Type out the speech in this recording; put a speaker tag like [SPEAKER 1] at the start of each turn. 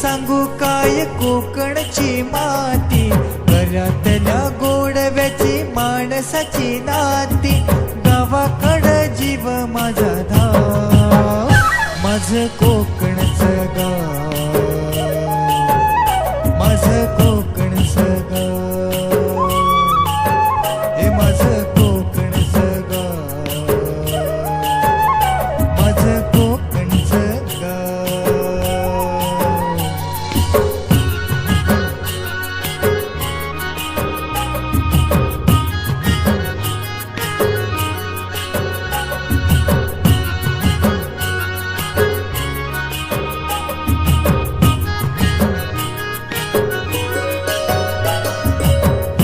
[SPEAKER 1] सांगू काय कोकणची माती? घरातल्या गोडव्याची माणसाची नाती. गावाकड जीव माझा धा माझ कोकण